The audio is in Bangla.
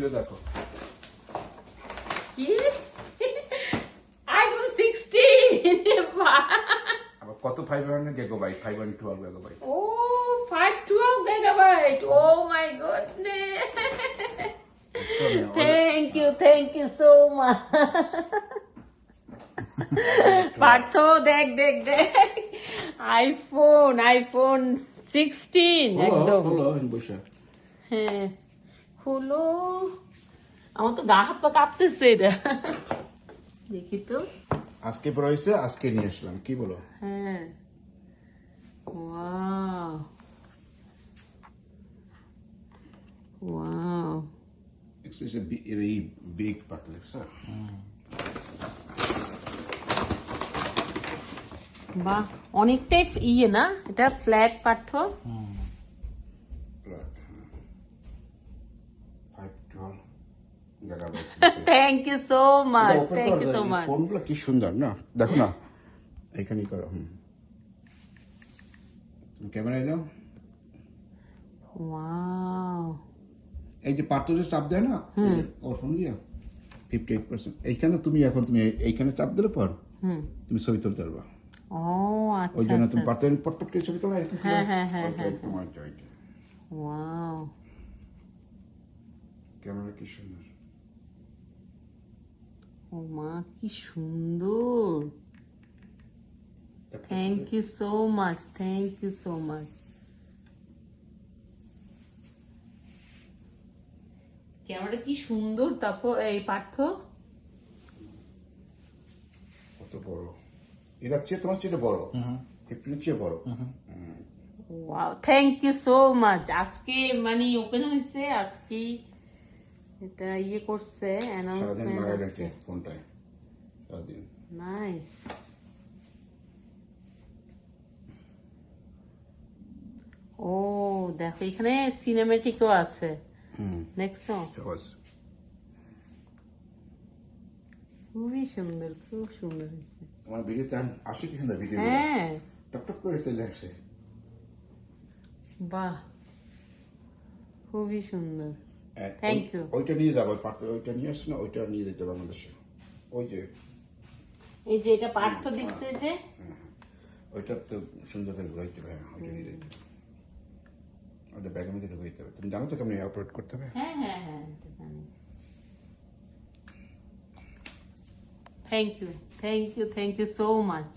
খুলে দেখো। কি? আইফোন সিক্সটিন আবার কত five hundred gigabyte five hundred twelve gigabyte O five twelve gigabyte oh my goodness thank you thank you so much Partha দেখ দেখ দেখ। আইফোন আইফোন সিক্সটিন একদম। হ্যাঁ। হলো আমার তো গা হাত পা কাঁপতেছে এটা দেখি তো আজকে পরে হয়েছে আজকে নিয়ে আসলাম কি বলো হ্যাঁ ওয়াও ওয়াও এই বিগ পাতা দেখছ বাহ অনেকটাই ইয়ে না এটা flat Partha thank you so much thank you so much ফোনগুলো কি সুন্দর না দেখো না এইখানেই করো হুম ক্যামেরায় যাও ওয়াও এই যে পাত্র যে চাপ দেয় না ওর ফোন দিয়া ফিফটি এইট পার্সেন্ট এইখানে তুমি এখন তুমি এইখানে চাপ দিলে পর তুমি ছবি তুলতে পারবা ও ওই জন্য তুমি পাত্র পটপট করে ছবি তোলা হ্যাঁ, হ্যাঁ, হ্যাঁ, হ্যাঁ, ওয়াও ক্যামেরা কি সুন্দর? ও মা কি সুন্দর। Thank you so much thank you so much ক্যামেরাটা কি সুন্দর তারপর এই পার্থ। কত বড়। এটা চেয়ে তোমার চেয়ে বড়? চেয়ে বড়? Wow thank you so much আজকে মানে ওপেন হয়েছে আজকে এটা ইয়ে করছে অ্যানাউন্সমেন্ট আছে রাখে সারাদিন। নাইস ও দেখো এখানে সিনেমেটিকও আছে। দেখছ খুবই সুন্দর খুব সুন্দর হয়েছে। তোমার ভিডিওতে আসে কি সুন্দর ভিডিও হ্যাঁ। টপ টপ করে চলে আসে। বাহ। খুবই সুন্দর। ওই- ওইটা নিয়ে যাব ওইটা নিয়ে আসছে না ওইটা নিয়ে যেতে বাংলাদেশে ওই যে এই যে এটা পার্থ দিচ্ছে যে ওইটা তো সুন্দর করে ঘুরাইতে হবে হ্যাঁ, ওইটা নিয়ে যেতে হবে। ব্যাগের মধ্যে হবে। তুমি জানো তো কেমন অপারেট করতে হবে? হ্যাঁ হ্যাঁ হ্যাঁ জানি। Thank you thank you thank you so much